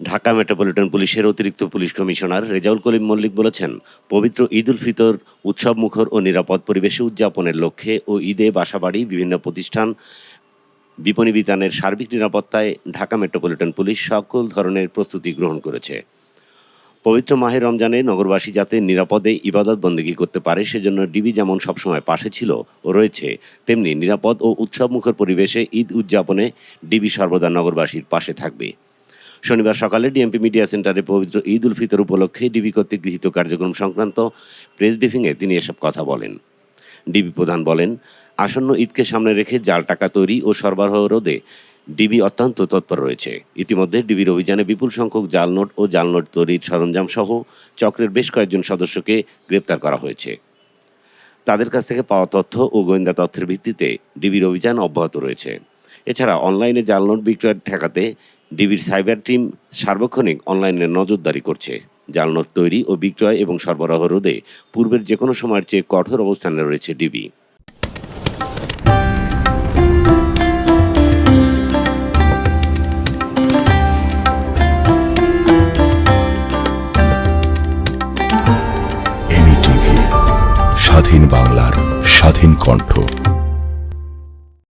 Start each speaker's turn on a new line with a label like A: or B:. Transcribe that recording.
A: Dhaka metropolitan পুলিশের অতিরিক্ত police commissioner Rezaul Kalim Mallick বলেছেন, পবিত্র ঈদ উল ফিতর উৎসব মুখর ও নিরাপদ পরিবেশে উদযাপনের লক্ষ্যে ও ঈদে বাসাবাড়ি, বিভিন্ন প্রতিষ্ঠান, বিপণী বিতানের সার্বিক নিরাপত্তায় ঢাকা মেট্রোপলিটন পুলিশ সকল ধরনের প্রস্তুতি গ্রহণ করেছে। পবিত্র মাহে রমজানে নগরবাসী যাতে নিরাপদে ইবাদত বন্দেগী করতে পারে, সেজন্য ডিবি যেমন সবসময় পাশে ছিল ও রয়েছে, তেমনি নিরাপদ ও উৎসবমুখর পরিবেশে ঈদ উদযাপনে ডিবি সর্বদা নগরবাসীর পাশে থাকবে। শনিবার সকালে ডিএমপি মিডিয়া সেন্টারে পবিত্র ঈদ উল ফিতর উপলক্ষে ডিবি কর্তৃক গৃহীত কার্যক্রম সংক্রান্ত প্রেস ব্রিফিংয়ে তিনি এসব কথা বলেন। ডিবি প্রধান বলেন, আসন্ন ঈদকে সামনে রেখে জাল টাকা তৈরি ও সরবরাহ রোধে ডিবি অত্যন্ত তৎপর রয়েছে। ইতিমধ্যে ডিবির অভিযানে বিপুল সংখ্যক জাল নোট ও জাল নোট তৈরির সরঞ্জাম সহ চক্রের বেশ কয়েকজন সদস্যকে গ্রেপ্তার করা হয়েছে। তাদের কাছ থেকে পাওয়া তথ্য ও গোয়েন্দা তথ্যের ভিত্তিতে ডিবির অভিযান অব্যাহত রয়েছে। এছাড়া অনলাইনে জাল নোট বিক্রয় ঠেকাতে ডিবির সাইবার টিম সার্বক্ষণিক অনলাইনে নজরদারি করছে। জাল নোট তৈরি ও বিক্রয় এবং সরবরাহ রোধে পূর্বের যে কোনো সময়ের চেয়ে কঠোর অবস্থানে রয়েছে ডিবি।
B: স্বাধীন বাংলার স্বাধীন কণ্ঠ।